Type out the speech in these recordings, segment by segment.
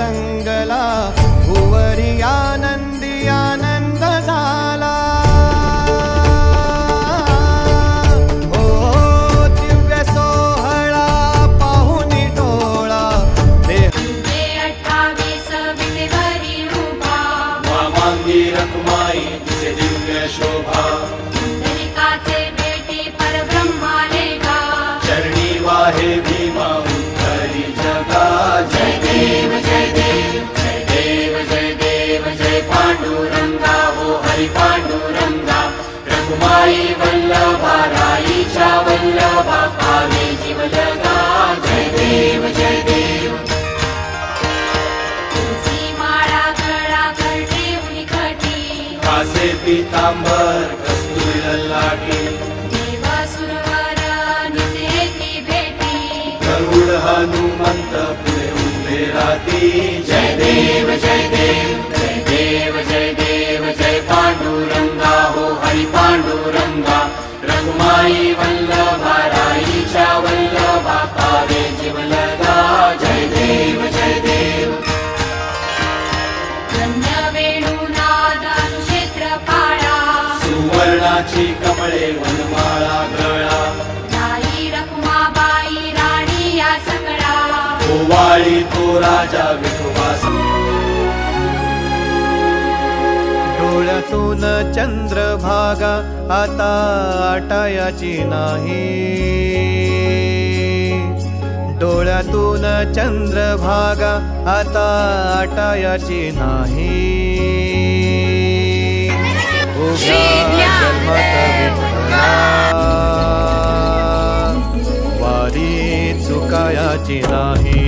தங்களா உவரியான पांडुरंगा हो हरी पांडुरंगा रखुमाई वल्लभा राईच्या वल्लभा पावे जीव लगा जय देव जय देव. तुळशी माळा गळा करते उलिखटी कासे पितांबर कस्तुरी ललाटी देव सुरवर निते ती भेटी. गरुड हनुमंत जय देव जय देव जय देव जय देव जय पांडुरंगा। हो हरी पांडुरंगा। रघुमाई वल्लभा राईच्या वल्लभा पावे जीवलगा जय देव जय देव। वेणुनाद अनुक्षेत्र पाळा। सुवर्णाची कमळे वाळी तो राजा विठोबास. डोळ्यातून चंद्रभागा आता आटायाची नाही. डोळ्यातून चंद्रभागा आता आटायाची नाही. उभ्या जन्मात विठ्ठला वारी चुकायाची नाही.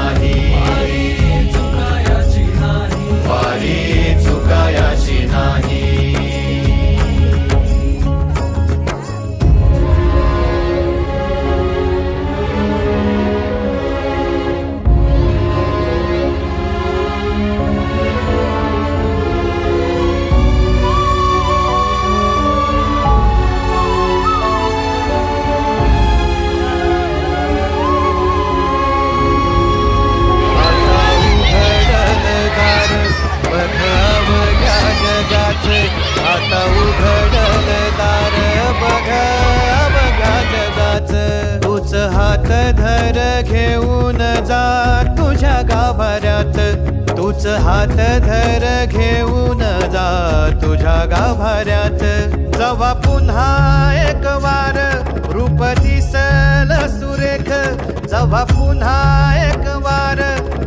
आता उघडल दार बघा जगाच तूच हात धर घेऊन जा तुझ्या गाभाऱ्यात. तूच हात धर घेऊन जा तुझ्या गाभाऱ्यात. जवा पुन्हा एक वार रूप दिसल सुरेख. जवा पुन्हा एक वार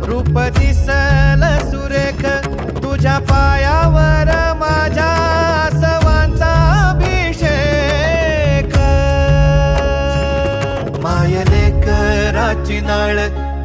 रूप दिसल सुरेख. तुझ्या पायावर